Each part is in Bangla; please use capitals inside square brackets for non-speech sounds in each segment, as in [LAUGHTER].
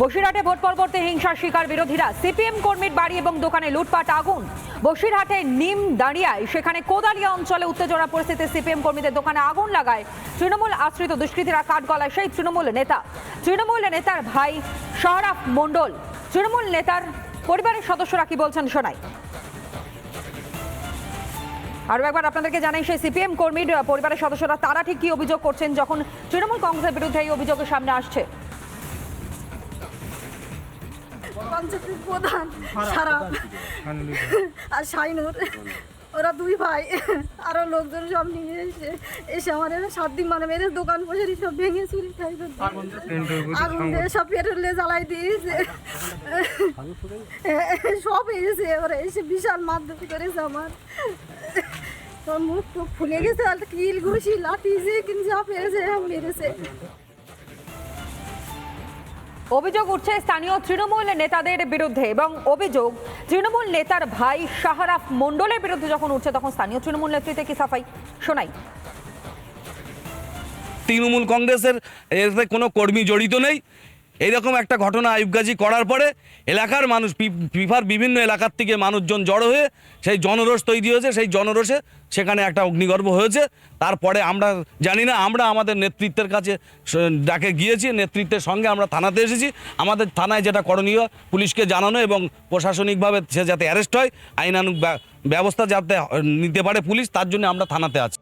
বসিরহাটে ভোট পরবর্তী হিংসার শিকার বিরোধীরা। সিপিএম কর্মীর বাড়ি এবং দোকানে লুটপাট, আগুন। বসিরহাটে নিম দাঁড়িয়ায়। সেখানে কোদালিয়া অঞ্চলে উত্তেজনা পরিস্থিতি সিপিএম কর্মীদের দোকানে আগুন লাগায়। তৃণমূল আশ্রিত দুষ্কৃতীরা কাঠগলায় সেই তৃণমূল নেতা। তৃণমূল নেতার ভাই শহরাফ মণ্ডল। তৃণমূল নেতার পরিবারের সদস্যরা কি বলছেন শোনাই। আরও একবার আপনাদেরকে জানাই, সেই সিপিএম কর্মীর পরিবারের সদস্যরা, তারা ঠিক কি অভিযোগ করছেন যখন তৃণমূল কংগ্রেসের বিরুদ্ধে এই অভিযোগের সামনে আসছে? পঞ্চায়েতের প্রধান সারা [LAUGHS] আর শাইনুর ওরা দুই ভাই। আরও লোকজন সব নিয়ে এসে এসে আমার এখানে সাত দিন মানে মেরে দোকান বসে সব ভেঙে চুরি খাই আগুন দিয়ে সব পেট্রোলে জ্বালাই দিয়েছে। সব এসে ওরা এসে বিশাল মারধর করেছে আমার। তোর মুখ টুক ফুলে গেছে আর কিল ঘুষি লাঠি যে কিন্তু সব এসে মেরেছে। অভিযোগ উঠছে স্থানীয় তৃণমূল নেতাদের বিরুদ্ধে এবং অভিযোগ, তৃণমূল নেতার ভাই শাহরাফ মণ্ডলের বিরুদ্ধে যখন উঠছে তখন স্থানীয় তৃণমূল নেতৃত্বে কি সাফাই? শোনাই। তৃণমূল কংগ্রেসের এতে কোনো কর্মী জড়িত নেই। এইরকম একটা ঘটনা আয়ুবগাজি করার পরে এলাকার মানুষ পিফার বিভিন্ন এলাকার থেকে মানুষজন জড়ো হয়ে সেই জনরোষ তৈরি হয়েছে, সেই জনরোষে সেখানে একটা অগ্নিগর্ভ হয়েছে। তারপরে আমরা জানি না, আমরা আমাদের নেতৃত্বের কাছে ডাকে গিয়েছি, নেতৃত্বের সঙ্গে আমরা থানাতে এসেছি। আমাদের থানায় যেটা করণীয়, পুলিশকে জানানো এবং প্রশাসনিকভাবে সে যাতে অ্যারেস্ট হয়, আইনানুগ ব্যবস্থা যাতে নিতে পারে পুলিশ, তার জন্য আমরা থানাতে আছি।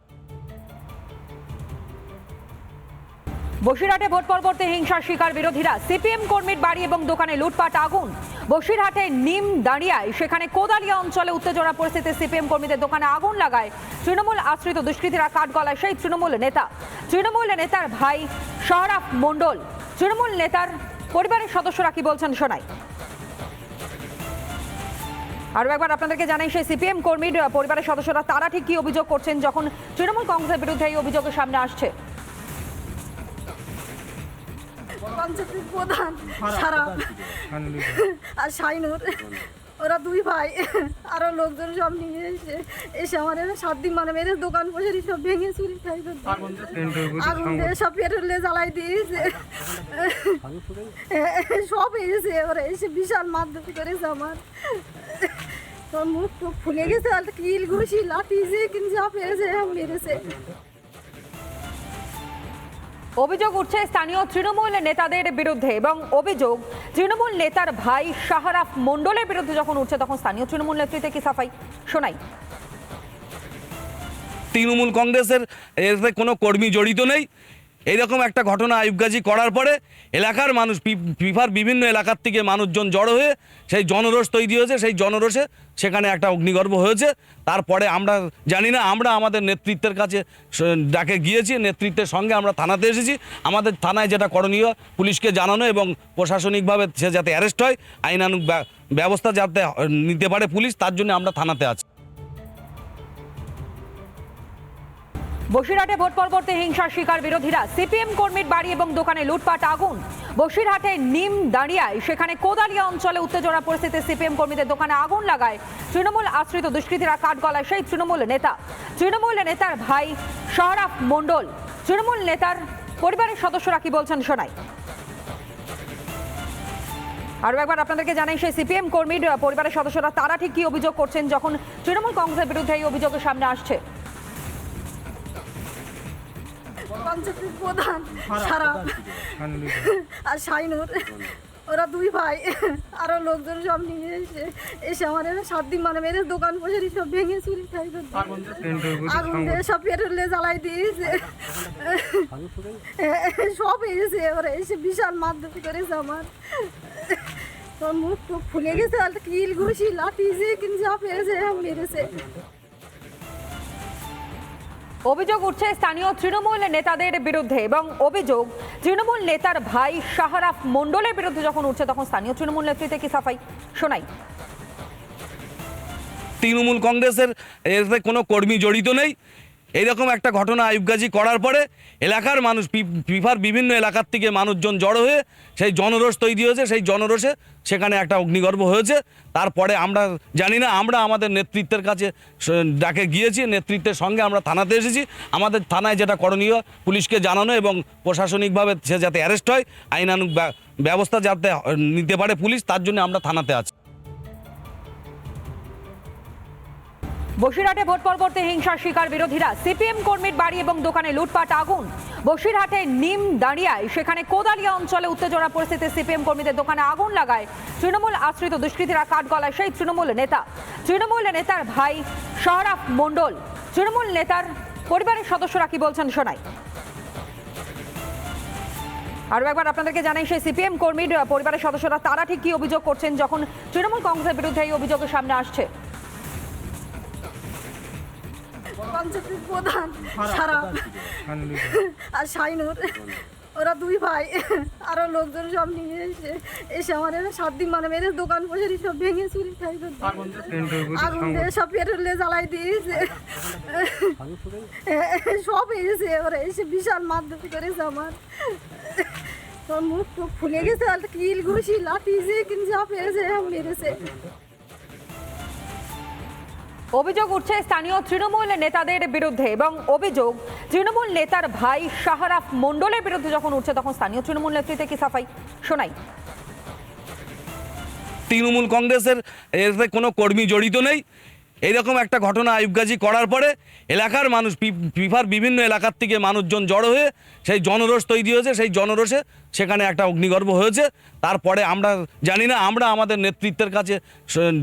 বসিরহাটে ভোট পরবর্তী হিংসার শিকার বিরোধীরা সিপিএম কর্মীর বাড়ি এবং দোকানে লুটপাট, আগুন। বসিরহাটে নিম দাঁড়িয়ায়। সেখানে কোদালিয়া অঞ্চলে উত্তেজনা পরিস্থিতি সিপিএম কর্মীদের দোকানে আগুন লাগায়। তৃণমূল আশ্রিত দুষ্কৃতীরা কাঠগলায় সেই তৃণমূল নেতা। তৃণমূল নেতার ভাই শহরাফ মণ্ডল। তৃণমূল নেতার পরিবারের সদস্যরা কি বলছেন শোনাই। আরও একবার আপনাদেরকে জানাই, সেই সিপিএম কর্মীর পরিবারের সদস্যরা, তারা ঠিক কি অভিযোগ করছেন যখন তৃণমূল কংগ্রেসের বিরুদ্ধে এই অভিযোগের সামনে আসছে? পঞ্চায়েতের প্রধান সারা আর শাইনুর ওরা দুই ভাই আরও লোকজন সব নিয়ে এসে এসে আমার এখানে সাত দিন মানে মেরে দোকান বসে সব ভেঙে চুরি খাই আগুন দিয়ে সব পেট্রোলে জ্বালাই দিয়েছে। সব এসে ওরা এসে বিশাল মারধর করেছে আমার। মুখ টুক ফুলে গেছে আর কিল ঘুষি লাঠি যে কিন্তু সব এসে মেরেছে। অভিযোগ উঠছে স্থানীয় তৃণমূল নেতাদের বিরুদ্ধে এবং অভিযোগ, তৃণমূল নেতার ভাই শাহরাফ মণ্ডলের বিরুদ্ধে যখন উঠছে তখন স্থানীয় তৃণমূল নেতৃত্বে কি সাফাই? শোনাই। তৃণমূল কংগ্রেসের এতে কোনো কর্মী জড়িত নেই। এইরকম একটা ঘটনা আয়ুবগাজি করার পরে এলাকার মানুষ পিফার বিভিন্ন এলাকার থেকে মানুষজন জড়ো হয়ে সেই জনরোষ তৈরি হয়েছে, সেই জনরোষে সেখানে একটা অগ্নিগর্ভ হয়েছে। তারপরে আমরা জানি না, আমরা আমাদের নেতৃত্বের কাছে ডাকে গিয়েছি, নেতৃত্বের সঙ্গে আমরা থানাতে এসেছি। আমাদের থানায় যেটা করণীয়, পুলিশকে জানানো এবং প্রশাসনিকভাবে সে যাতে অ্যারেস্ট হয়, আইনানুগ ব্য- ব্যবস্থা যাতে নিতে পারে পুলিশ, তার জন্য আমরা থানাতে আছি। বসিরহাটে ভোট পরবর্তী হিংসার শিকার বিরোধীরা সিপিএম কর্মীর বাড়ি এবং দোকানে লুটপাট, আগুন। বসিরহাটে নিম দাঁড়িয়ায় সেখানে কোদালিয়া অঞ্চলে উত্তেজনা পরিস্থিতি সিপিএম কর্মীদের দোকানে আগুন লাগায়। তৃণমূল আশ্রিত দুষ্কৃতীরা কাঠগলায় সেই তৃণমূল নেতা। তৃণমূল নেতার ভাই শহরাফ মণ্ডল। তৃণমূল নেতার পরিবারের সদস্যরা কি বলছেন শোনাই। আরও একবার আপনাদেরকে জানাই, সেই সিপিএম কর্মীর পরিবারের সদস্যরা, তারা ঠিক কি অভিযোগ করছেন যখন তৃণমূল কংগ্রেসের বিরুদ্ধে এই অভিযোগের সামনে আসছে? পঞ্চায়েতের প্রধান সারা। আর শাইনুর। ওরা দুই ভাই। আরও লোকজন সব নিয়ে এসে এসে আমার সাত দিন মানে মেরে দোকান বসে সব ভেঙে চুরি খাই আগুন দিয়ে সব পেট্রোলে জ্বালাই দিয়েছে। সব এসে ওরা এসে বিশাল মারধর করেছে আমার। মুখ টুক ফুলে গেছে আর কিল ঘুষি লাঠি যে কিন্তু সব এসে মেরেছে। অভিযোগ উঠছে স্থানীয় তৃণমূল নেতাদের বিরুদ্ধে এবং অভিযোগ, তৃণমূল নেতার ভাই শাহরাফ মণ্ডলের বিরুদ্ধে যখন উঠছে তখন স্থানীয় তৃণমূল নেতৃত্বে কি সাফাই? শোনাই। তৃণমূল কংগ্রেসের এতে কোনো কর্মী জড়িত নেই। এইরকম একটা ঘটনা আইবগাজি করার পরে এলাকার মানুষ পিফার বিভিন্ন এলাকার থেকে মানুষজন জড়ো হয়ে সেই জনরোষ তৈরি হয়েছে, সেই জনরোষে সেখানে একটা অগ্নিগর্ভ হয়েছে। তারপরে আমরা জানি না, আমরা আমাদের নেতৃত্বের কাছে ডাকে গিয়েছি, নেতৃত্বের সঙ্গে আমরা থানাতে এসেছি। আমাদের থানায় যেটা করণীয়, পুলিশকে জানানো এবং প্রশাসনিকভাবে সে যাতে অ্যারেস্ট হয়, আইনানুগ ব্যা- ব্যবস্থা যাতে নিতে পারে পুলিশ, তার জন্য আমরা থানাতে আছি। বসিরহাটে ভোট পরবর্তী হিংসার শিকার বিরোধীরা সিপিএম কর্মীর বাড়ি এবং দোকানে লুটপাট, আগুন। বসিরহাটে নিম দাঁড়িয়ায়। সেখানে কোদালিয়া অঞ্চলে উত্তেজনা পরিস্থিতি সিপিএম কর্মীদের দোকানে আগুন লাগায়। তৃণমূল আশ্রিত দুষ্কৃতীরা কাঠগলায় সেই তৃণমূল নেতা। তৃণমূল নেতার ভাই শহরাফ মণ্ডল। তৃণমূল নেতার পরিবারের সদস্যরা কি বলছেন শোনাই। আরও একবার আপনাদেরকে জানাই, সেই সিপিএম কর্মীর পরিবারের সদস্যরা তারা ঠিক কি অভিযোগ করছেন যখন তৃণমূল কংগ্রেসের বিরুদ্ধে এই অভিযোগের সামনে আসছে? পঞ্চায়েতের প্রধান সারা আর শাইনুর ওরা দুই ভাই আরও লোকজন সব নিয়ে এসে এসে আমার এখানে সাত দিন মানে মেরে দোকান বসে সব ভেঙে চুরি খাই আগুন দিয়ে সব পেট্রোলে জ্বালাই দিয়েছে। সব এসে ওরা এসে বিশাল মারধর করেছে আমার। মুখ টুক ফুলে গেছে আর কিল ঘুষি লাঠি যে কিন্তু যা পেয়েছে মেরেছে। অভিযোগ উঠছে স্থানীয় তৃণমূল নেতাদের বিরুদ্ধে এবং অভিযোগ, তৃণমূল নেতার ভাই শাহরাফ মণ্ডলের বিরুদ্ধে যখন উঠছে তখন স্থানীয় তৃণমূল নেতৃত্বে কি সাফাই? শোনাই। তৃণমূল কংগ্রেসের এতে কোনো কর্মী জড়িত নেই। এইরকম একটা ঘটনা আইবগাজি করার পরে এলাকার মানুষ পিফার বিভিন্ন এলাকার থেকে মানুষজন জড়ো হয়ে সেই জনরোষ তৈরি হয়েছে, সেই জনরোষে সেখানে একটা অগ্নিগর্ভ হয়েছে। তারপরে আমরা জানি না, আমরা আমাদের নেতৃত্বের কাছে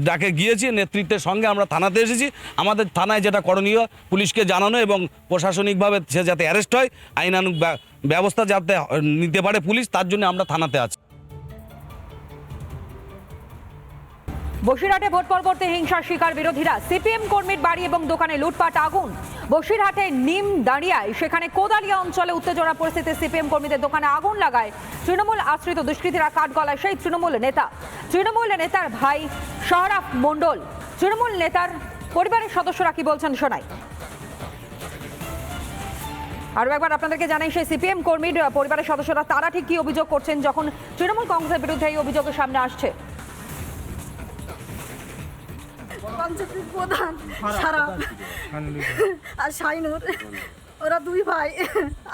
ডাকে গিয়েছি, নেতৃত্বের সঙ্গে আমরা থানাতে এসেছি। আমাদের থানায় যেটা করণীয়, পুলিশকে জানানো এবং প্রশাসনিকভাবে সে যাতে অ্যারেস্ট হয়, আইনানুগ ব্যা- ব্যবস্থা যাতে নিতে পারে পুলিশ, তার জন্য আমরা থানাতে আছি। বসিরহাটে ভোট পরবর্তী হিংসার শিকার বিরোধীরা। সিপিএম কর্মীর বাড়ি এবং দোকানে লুটপাট, আগুন। বসিরহাটে নিম দাঁড়িয়ায়। সেখানে কোদালিয়া অঞ্চলে উত্তেজনা পরিস্থিতি সিপিএম কর্মীদের দোকানে আগুন লাগায়। তৃণমূল আশ্রিত দুষ্কৃতীরা কাঠগলায় সেই তৃণমূল নেতা। তৃণমূল নেতার ভাই শহরাফ মণ্ডল। তৃণমূল নেতার পরিবারের সদস্যরা কি বলছেন শোনাই। আরও একবার আপনাদেরকে জানাই, সেই সিপিএম কর্মীর পরিবারের সদস্যরা তারা ঠিক কি অভিযোগ করছেন যখন তৃণমূল কংগ্রেসের বিরুদ্ধে এই অভিযোগের সামনে আসছে? পঞ্চায়েতের প্রধান সারা [LAUGHS] আর শাইনুর ওরা দুই ভাই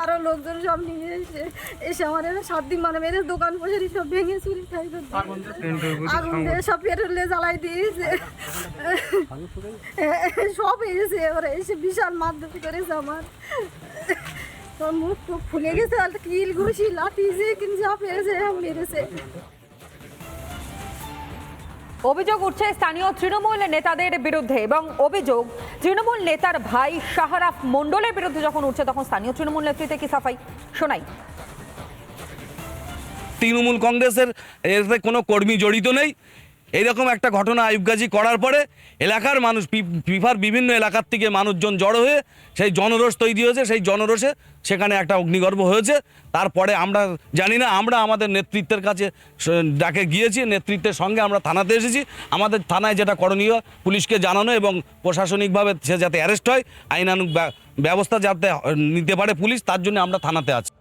আরও লোকজন সব নিয়ে এসে এসে আমার সাত দিন মানে মেরে দোকান বসে সব ভেঙে চুরি খাই আগুন দিয়ে সব পেট্রোলে জ্বালাই দিয়েছে। [LAUGHS] সব এসে ওরা এসে বিশাল মারধর করেছে আমার। মুখ ফুলে গেছে কিল ঘুষি লাঠি যে কিন্তু যা পেয়েছে মেরেছে। অভিযোগ উঠছে স্থানীয় তৃণমূল নেতাদের বিরুদ্ধে এবং অভিযোগ, তৃণমূল নেতার ভাই শাহরাফ মণ্ডলের বিরুদ্ধে যখন উঠছে তখন স্থানীয় তৃণমূল নেতৃত্বে কি সাফাই? শোনাই। তৃণমূল কংগ্রেসের এতে কোনো কর্মী জড়িত নেই। এইরকম একটা ঘটনা আইবগাজি করার পরে এলাকার মানুষ পিফার বিভিন্ন এলাকার থেকে মানুষজন জড়ো হয়ে সেই জনরোষ তৈরি হয়েছে, সেই জনরোষে সেখানে একটা অগ্নিগর্ভ হয়েছে। তারপরে আমরা জানি না, আমরা আমাদের নেতৃত্বের কাছে ডাকে গিয়েছি, নেতৃত্বের সঙ্গে আমরা থানাতে এসেছি। আমাদের থানায় যেটা করণীয়, পুলিশকে জানানো এবং প্রশাসনিকভাবে সে যাতে অ্যারেস্ট হয়, আইনানুগ ব্যবস্থা যাতে নিতে পারে পুলিশ, তার জন্য আমরা থানাতে আছি।